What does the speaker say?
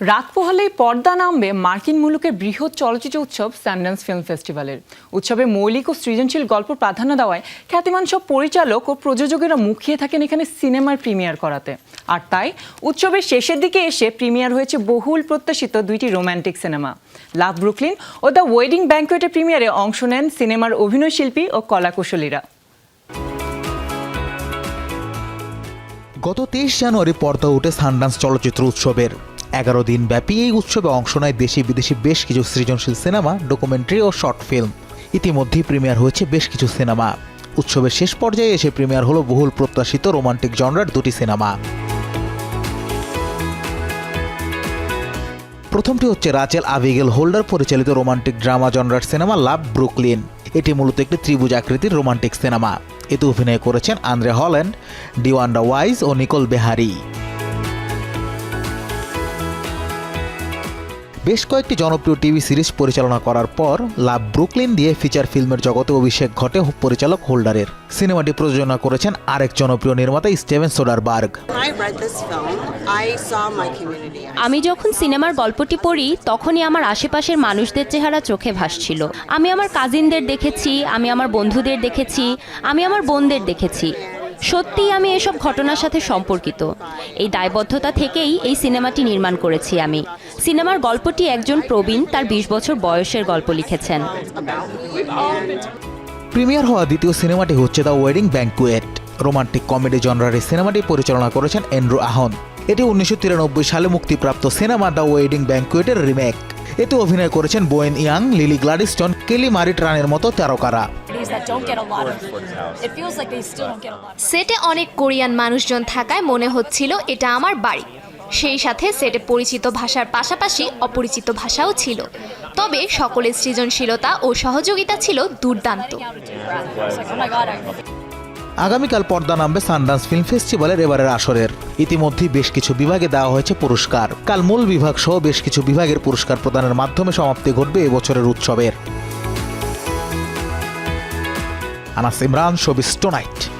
রাত পোহালেই পর্দা নামবে মার্কিন মুলুকের বৃহৎ চলচ্চিত্র উৎসব স্যান্ডেন্স ফিল্ম ফেস্টিভ্যালের। উৎসবে মৌলিক ও সৃজনশীল গল্প প্রাধান্য দেওয়ায় খ্যাতিমান সব পরিচালক ও প্রযোজকেরা মুখিয়ে থাকেন এখানে সিনেমার প্রিমিয়ার করাতে। আর তাই, উৎসবের শেষের দিকে এসে প্রিমিয়ার হয়েছে বহুল প্রত্যাশিত দুইটি রোমান্টিক সিনেমা। লাভ ব্রুকলিন ও দ্য ওয়েডিং ব্যাঙ্কোয়েটের প্রিমিয়ারে অংশ নেন সিনেমার অভিনয়শিল্পী ও কলাকুশলীরা। গত তেইশ জানুয়ারি পর্দা উঠে সানডান্স চলচ্চিত্র উৎসবের। এগারো দিন ব্যাপী এই উৎসবে অংশ নেয় দেশি বিদেশি বেশ কিছু সৃজনশীল সিনেমা, ডকুমেন্টারি ও শর্ট ফিল্ম। ইতিমধ্যেই প্রিমিয়ার হয়েছে বেশ কিছু সিনেমা। উৎসবের শেষ পর্যায়ে এসে প্রিমিয়ার হলো বহুল প্রত্যাশিত রোমান্টিক জনরার দুটি সিনেমা। প্রথমটি হচ্ছে রাচেল আবিগেল হোল্ডার, পরিচালিত রোমান্টিক ড্রামা জনরার সিনেমা লাভ ব্রুকলিন। এটি মূলত একটি ত্রিভুজ আকৃতির রোমান্টিক সিনেমা। এতে অভিনয় করেছেন আন্দ্রে হল্যান্ড, ডিওয়ান্ডা ওয়াইজ ও নিকোল বেহারি। বেশ কয়েকটি জনপ্রিয় টিভি সিরিজ পরিচালনা করার পর লাভ ব্রুকলিন দিয়ে ফিচার ফিল্মের জগতে অভিষেক ঘটে পরিচালক হোল্ডারের। সিনেমাটি প্রযোজনা করেছেন আরেক জনপ্রিয় নির্মাতা স্টেভেন সোডারবার্গ. আমি যখন সিনেমার গল্পটি পড়ি তখনই আমার আশেপাশের মানুষদের চেহারা চোখে ভাসছিল। আমি আমার কাজিনদের দেখেছি আমি আমার বন্ধুদের দেখেছি আমি আমার বোনদের দেখেছি। সত্যিই আমি এসব ঘটনার সাথে সম্পর্কিত। এই দায়বদ্ধতা থেকেই এই সিনেমাটি নির্মাণ করেছি আমি। সিনেমার গল্পটি একজন প্রবীণ তার বিশ বছর বয়সের গল্প লিখেছেন। প্রিমিয়ার হওয়া দ্বিতীয় সিনেমাটি হচ্ছে the Wedding Banquet romantic comedy জনরার এই সিনেমাটি পরিচালনা করেছেন এন্ড্রু আহন। এটি উনিশশো তিরানব্বই সালে মুক্তিপ্রাপ্ত সিনেমা দ্য ওয়েডিং ব্যাঙ্কুয়েটের রিমেক। এতে অভিনয় করেছেন বোয়েন ইয়াং, লিলি গ্লাডিস্টন, কেলি মারি ট্রানের মতো তারকারা। Communities that don't get a lot of it feels like they still don't get a lot of সেটে অনেক কোরিয়ান মানুষজন থাকায় মনে হচ্ছিল এটা আমার বাড়ি। সেই সাথে সেটে পরিচিত ভাষার পাশাপাশি অপরিচিত ভাষাও ছিল। তবে সকলের সৃজনশীলতা ও সহযোগিতা ছিল দুর্দান্ত। আগামীকাল পর্দা নামবে সানডান্স ফিল্ম ফেস্টিভ্যালের এবারের আসরের। ইতিমধ্যেই বেশ কিছু বিভাগে দেওয়া হয়েছে পুরস্কার। কাল মূল বিভাগ সহ বেশ কিছু বিভাগের পুরস্কার প্রদানের মাধ্যমে সমাপ্তি ঘটবে এবছরের উৎসবের। Anas Imran showbiz tonight.